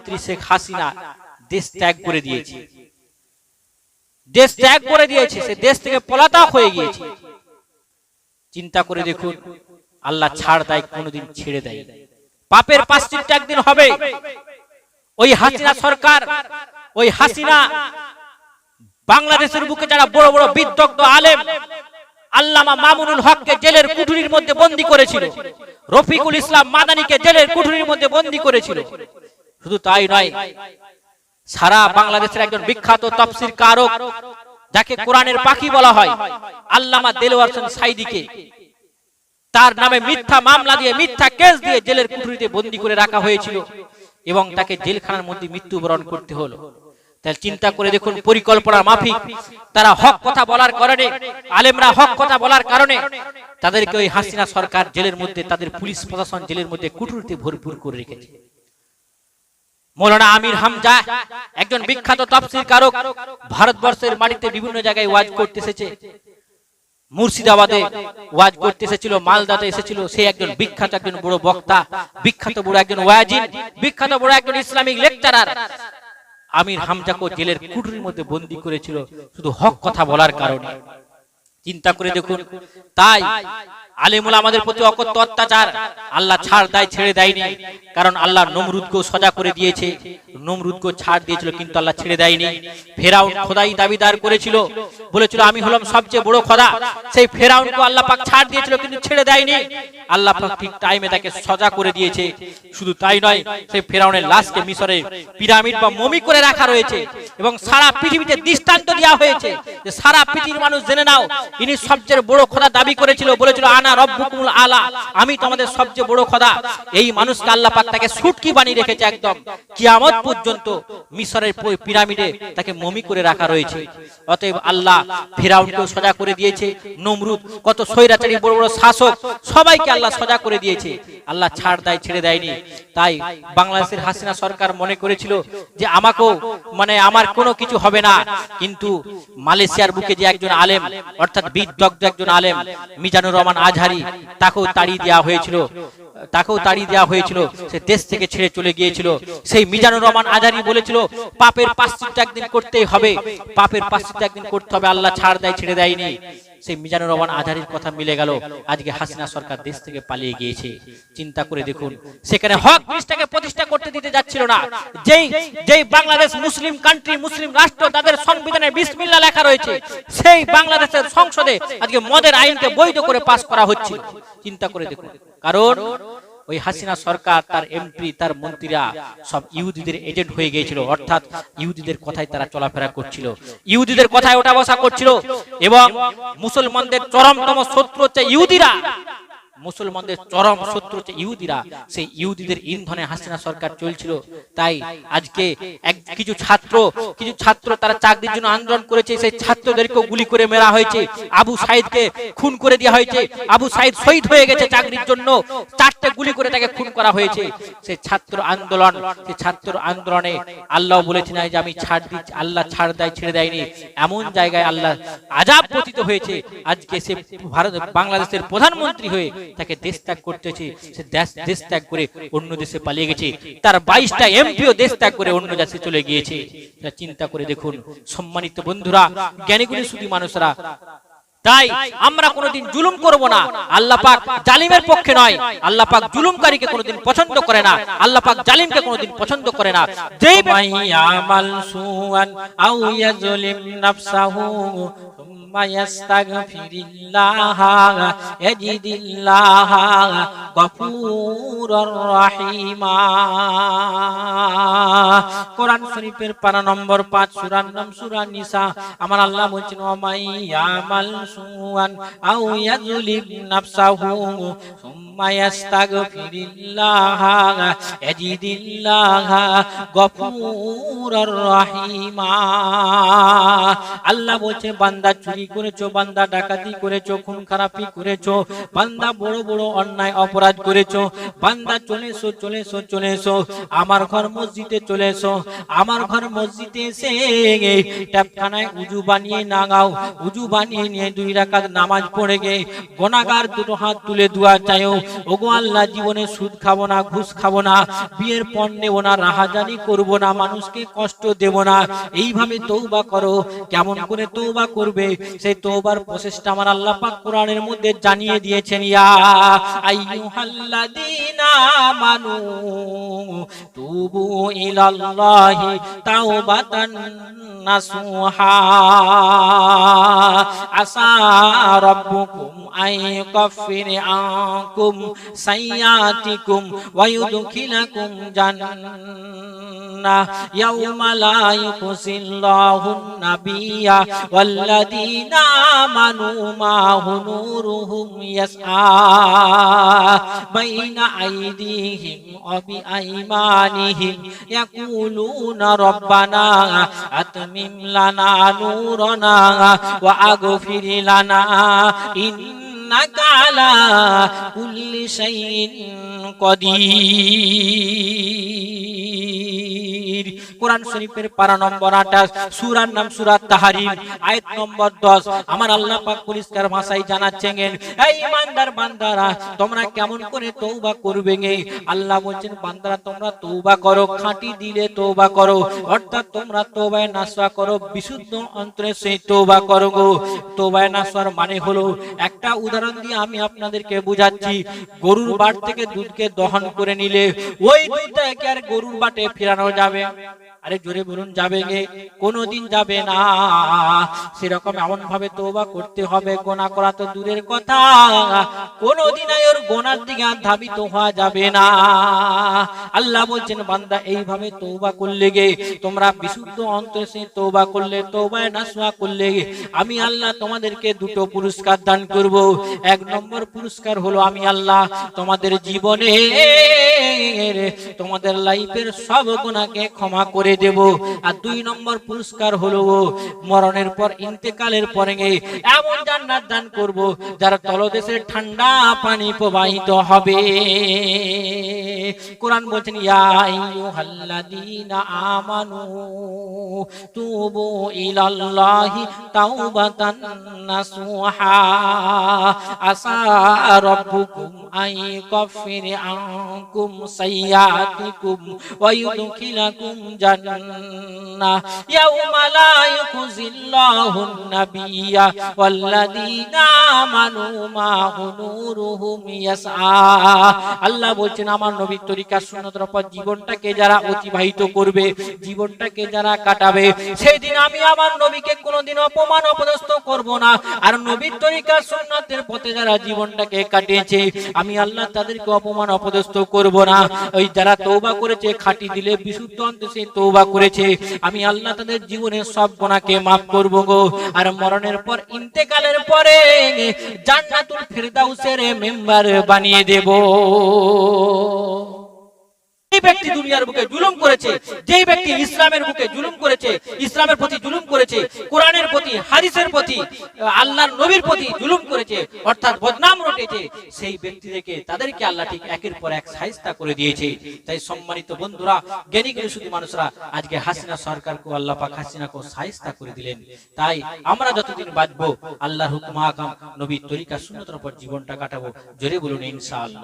প্রধানমন্ত্রী শেখ হাসিনা দেশ ত্যাগ করে দিয়েছে। দেশ ত্যাগ করে দিয়েছে, সে দেশ থেকে পলাতক হয়ে গিয়েছে। চিন্তা করে দেখুন, আল্লাহ ছাড় দেয় কোনোদিন ছেড়ে দেয় পাপের পাশ্চিত্য একদিন হবে। ওই হাসিনা সরকার, ওই হাসিনা বাংলাদেশের বুকে যারা বড় বড় বিদগ্ধ আলেম, আল্লামা মামুনুল হককে জেলের কুঠুরির মধ্যে বন্দী করেছিল। রফিকুল ইসলাম মাদানিকে জেলের কুঠুরির মধ্যে বন্দী করেছিল। শুধু তাই নয়, সারা বাংলাদেশের একজন বিখ্যাত তফসির কারক, যাকে কোরআনের পাখি বলা হয়, আল্লামা দেলোয়ার হোসেন সাইদিকে। তার নামে মিথ্যা মামলা দিয়ে, মিথ্যা কেস দিয়ে জেলের কুঠুরিতে বন্দী করে রাখা হয়েছিল এবং তাকে জেলখানার মধ্যে মৃত্যুবরণ করতে হলো। তাহলে চিন্তা করে দেখুন পরিকল্পনা মাফিক, তারা হক কথা বলার কারণে, আলেমরা হক কথা বলার কারণে, তাদেরকে ওই হাসিনা সরকার জেলের মধ্যে, তাদের পুলিশ প্রশাসন জেলের মধ্যে কুঠুরিতে ভরপুর করে রেখেছে। মৌলানা আমির হামজা, একজন বিখ্যাত তফসির কারক, ভারতবর্ষের মাটিতে বিভিন্ন জায়গায় ওয়াজ করতে এসেছে। মুর্শিদাবাদে ওয়াজ করতে এসেছিল, মালদাতে এসেছিল। সে একজন বিখ্যাত, একজন বড় বক্তা, বিখ্যাত বড় একজন ওয়াজিন, বিখ্যাত বড় একজন ইসলামিক লেকচারার। আমির হামজাকে জেলের কুঠুরির মধ্যে বন্দি করেছিল, শুধু হক কথা বলার কারণে। চিন্তা করে দেখুন, তাই আলিমুল আমাদের প্রতি অকথ্য অত্যাচার। আল্লাহ ছাড় দেয়, ছেড়ে দেয়নি। কারণ আল্লাহ নমরুদকেও সজা করে দিয়েছে। নমরুদকেও ছাড় দিয়েছিল, কিন্তু আল্লাহ ছেড়ে দেয়নি। ফেরাউন খোদাই দাবিদার করেছিল। বলেছিল, আমি হলাম সবচেয়ে বড় খোদা। সেই ফেরাউনকে আল্লাহ পাক ছাড় দিয়েছিল, কিন্তু ছেড়ে দেয়নি। আল্লাহ পাক ঠিক টাইমে তাকে সজা করে দিয়েছে। শুধু তাই নয়, সেই ফেরাউনের লাশকে মিশরে পিরামিড বা মমি করে রাখা রয়েছে এবং সারা পৃথিবীতে দৃষ্টান্ত দেওয়া হয়েছে যে সারা পৃথিবীর মানুষ জেনে নাও, ইনি সবচেয়ে বড় খোদা দাবি করেছিল। বলেছিল, আনা আলা। আমি তোমাদের সবচেয়ে বড় খোদা। এই মানুষকে আল্লাহ পাক তাকে সুটকি বানিয়ে রেখেছে একদম। কিয়ামত পর্যন্ত মিশরের পিরামিডে তাকে মমি করে রাখা রয়েছে। অতএব আল্লাহ ফেরাউনকেও সজা করে দিয়েছে। নমরুদ কত স্বৈরাচারী বড় বড় শাসক সবাইকে আল্লাহ সজা করে দিয়েছে। আল্লাহ ছাড় দেয় ছেড়ে দেয়নি। তাই বাংলাদেশের হাসিনা সরকার মনে করেছিল যে আমাকেও মানে আমার কোনো কিছু হবে না। কিন্তু মালয়েশিয়ার বুকে যে একজন আলেম অর্থাৎ বিদগ্ধ একজন আলেম মিজানুর রহমান আজহারি তাকেও তাড়িয়ে দেওয়া হয়েছিল। তাকেও তাড়িয়ে দেওয়া হয়েছিল। সে দেশ থেকে ছেড়ে চলে গিয়েছিল। সেই মিজানুর রহমান আজহারি বলেছিল পাপের পাশ্চিত্য একদিন করতেই হবে। পাপের পাশ্চিত্য একদিন করতে হবে। আল্লাহ ছাড় দেয় ছেড়ে দেয়নি। সেই মিজানুর রহমান আজহারির কথা মিলে গেল। আজকে হাসিনা সরকার দেশ থেকে পালিয়ে গিয়েছে। চিন্তা করে দেখুন, সেখানে হক জিনিসটাকে প্রতিষ্ঠা করতে দিতে যাচ্ছিল না। যেই যেই বাংলাদেশ মুসলিম কান্ট্রি মুসলিম রাষ্ট্র, তাদের সংবিধানে বিসমিল্লা লেখা রয়েছে, সেই বাংলাদেশের সংসদে আজকে মদের আইনকে বৈধ করে পাশ করা হচ্ছে চিন্তা করে দেখুন, কারণ ওই হাসিনা সরকার, তার এমপি তার মন্ত্রীরা সব ইহুদিদের এজেন্ট হয়ে গিয়েছিল। অর্থাৎ ইহুদিদের কথাই তারা চলাফেরা করছিল। ইহুদিদের কথায় ওঠা বসা করছিল এবং মুসলমানদের চরমতম শত্রু হচ্ছে ইহুদিরা। মুসলমানদের চরম শত্রু হচ্ছে ইহুদিরা। সেই ইহুদিদের ইন্ধনে হাসিনা সরকার চলছিল। তাই আজকে এক কিছু ছাত্র কিছু ছাত্র তারা চাকরির জন্য আন্দোলন করেছে। সেই ছাত্রদেরকে গুলি করে মেরা হয়েছে। আবু সাইদকে খুন করে দেওয়া হয়েছে। আবু সাইদ শহীদ হয়ে গেছে চাকরির জন্য। চারটে গুলি করে তাকে খুন করা হয়েছে। সেই ছাত্র আন্দোলন, সেই ছাত্র আন্দোলনে আল্লাহ বলেছেন যে আমি ছাড় দিচ্ছি, আল্লাহ ছাড় দেয়, ছেড়ে দেয়নি। এমন জায়গায় আল্লাহ আজাব পতিত হয়েছে। আজকে সে ভারত, বাংলাদেশের প্রধানমন্ত্রী হয়ে তাকে দেশ ত্যাগ করতে হয়েছে। সে দেশ দেশ ত্যাগ করে অন্য দেশে পালিয়ে গেছে। তার বাইশটা এমপিও দেশ ত্যাগ করে অন্য দেশে চলে গিয়েছে। চিন্তা করে দেখুন সম্মানিত বন্ধুরা জ্ঞানীগুলি শুধু মানুষরা। তাই আমরা কোনোদিন জুলুম করব না। আল্লাহ পাক জালিমের পক্ষে নয়। আল্লাহ পাক জুলুমকারীকে কোনোদিন পছন্দ করে না। আল্লাহ পাক জালিমকে কোনোদিন পছন্দ করে না। যেই আমাল সুআন আও ইয়া ইয়াজলিম নাফসাহু ثم يستغفر الله يجد الله غفورا رحيما কোরআন শরীফের পারা নম্বর পাঁচ সুরার নাম সুরা নিসা আমার আল্লাহ বলছেন ওমাই আমাল সুয়ান আউ ইয়াজলিম নাফসাহু আল্লাহ বলছে, বান্দা চুরি করেছ, বান্দা ডাকাতি করেছ, খুন খারাপি করেছ, বান্দা বড় বড় অন্যায় অপরাধ করেছ, বান্দা চলে এসো চলে এসো আমার ঘর মসজিদে চলে এসো, আমার ঘর মসজিদে এসে ট্যাপখানায় উজু বানিয়ে নাগাও উজু বানিয়ে নিয়ে দুই রাকাত নামাজ পড়ে গে, গোনাগার দুটো হাত তুলে দুয়া চাইও ওগো আল্লাহ জীবনে সুদ খাব না, ঘুষ খাব না, বিয়ের পণ নেব না, রাহাজানি করব না, মানুষকে কষ্ট দেব না, এইভাবে তৌবা করো, কেমন করে তৌবা করবে, সেই তৌবার প্রসেসটা আমার আল্লাহ পাক কোরআনের মধ্যে জানিয়ে দিয়েছেন, ইয়া আইয়ুহাল্লাযীনা আমানু তুবু ইলাল্লাহি তাওবাতান নাসুহা, আসা রাব্বুকুম আন ইউকাফিরা আনকুম সাইয়্যাতিকুম ওয়া ইউদখিলাকুম জান্নাহ। ইয়াওমা লা ইউখজিল্লাহু নাবিয়্যা ওয়াল্লাযীনা আমানু মাহু নূরুহুম ইয়াসআ বাইনা আইদিহিম ওয়া বিআইমানিহিম ইয়াকুলুনা রাব্বানা আতমিম লানা নূরানা ওয়া আগফির আলা কুল্লি শাইইন কদির। কোরআন শরীফের পারা নম্বর আঠাশ, সুরার নাম সুরাত তাহারিম, আয়াত নম্বর দশ। আমার আল্লাহ পাক পরিষ্কার ভাষায় জানাচ্ছেন, এই ইমানদার বান্দারা, তোমরা কেমন করে তৌবা করবে গে? আল্লাহ বলছেন, বান্দারা, তোমরা তৌবা করো, খাঁটি দিলে তৌবা করো। অর্থাৎ তোমরা তৌবায় নাসওয়া করো, বিশুদ্ধ অন্তরে সেই তৌবা করো গো। তৌবায় নাসওয়ার মানে হলো, একটা উদাহরণ দিয়ে আমি আপনাদেরকে বুঝাচ্ছি, গরুর বাট থেকে দুধকে দহন করে নিলে, ওই দুধটাকে আর গরুর বাটে ফেরানো যাবে। আরে জোরে বলুন, যাবে গে কোনোদিন যাবে না। সেরকম এমন ভাবে তৌবা করতে হবে, গোনা করা তো দূরের কথা। কোনোদিন ওর গোনার দিকে আর ধাবিত হওয়া যাবে না। আল্লাহ বলছেন, বান্দা, এইভাবে তৌবা করলে গে, তোমরা বিশুদ্ধ অন্তরে সে তৌবা করলে তৌবায় নাসুয়া করলে আমি আল্লাহ তোমাদেরকে দুটো পুরস্কার দান করব। এক নম্বর পুরস্কার হলো, আমি আল্লাহ তোমাদের জীবনে তোমাদের লাইফের সব গুণাকে ক্ষমা করে দেব। আর দুই নম্বর পুরস্কার হলো মরণের পর, ইন্তেকালের পরে এমন জান্নাত দান করব যারা তলদেশের ঠান্ডা পানি প্রবাহিত হবে। কোরআন বলছেন, ইয়া আইয়ুহাল্লাযীনা আমানু তুবু ইলাল্লাহি তাওবাতান নাসুহা আসা রাব্বুকুম আন ইউকাফিরা আনকুম সাইয়্যাতিকুম ওয়া ইউদখিলাকুম জান্নাহ ইয়াওমা লা ইউখজিল্লাহু নাবিয়্যা ওয়াল্লাযীনা আমানু মাহু নূরুহুম ইয়াসআ আল্লাহ বলছেন, আমার নবীর তরিকা সুন্নতের উপর জীবনটাকে যারা অতিবাহিত করবে, জীবনটাকে যারা কাটাবে সেই দিন আমি আমার নবীকে কোনোদিন অপমান, অপদস্থ করব না। আর নবীর তরিকা সুন্নতের পথে যারা জীবনটাকে কাটিয়েছে, আমি আল্লাহ তাদেরকে অপমান, অপদস্থ করব না। ওই যারা তৌবা করেছে, খাঁটি দিলে, বিশুদ্ধ অন্তে সে তৌবা করেছে। আমি আল্লাহ তাদের জীবনের সব গোনাকে মাফ করব গো। আর মরণের পর, ইন্তেকালের পরে জান্নাতুল ফেরদাউসের মেম্বার বানিয়ে দেব। ব্যক্তি দুনিয়ার বুকে জুলুম করেছে, যেই ব্যক্তি ইসলামের বুকে জুলুম করেছে, ইসলামের প্রতি জুলুম করেছে, কোরআনের প্রতি, হাদিসের প্রতি, আল্লাহর নবীর প্রতি জুলুম করেছে, অর্থাৎ বদনাম রটেছে, সেই ব্যক্তিদেরকে তাদেরকে আল্লাহ ঠিক একের পর এক সাহিস্তা করে দিয়েছে। তাই সম্মানিত বন্ধুরা, জ্ঞানী জ্ঞানী শুধু মানুষরা, আজকে হাসিনা সরকারকে আল্লাহ পাক হাসিনাকে সাহিস্তা করে দিলেন। তাই আমরা যতদিন বাঁচবো, আল্লাহর হুকুম, আকাম, নবীর তরিকা, সুন্নতের উপর জীবনটা কাটাবো, জোরে বলুন ইনশাআল্লাহ।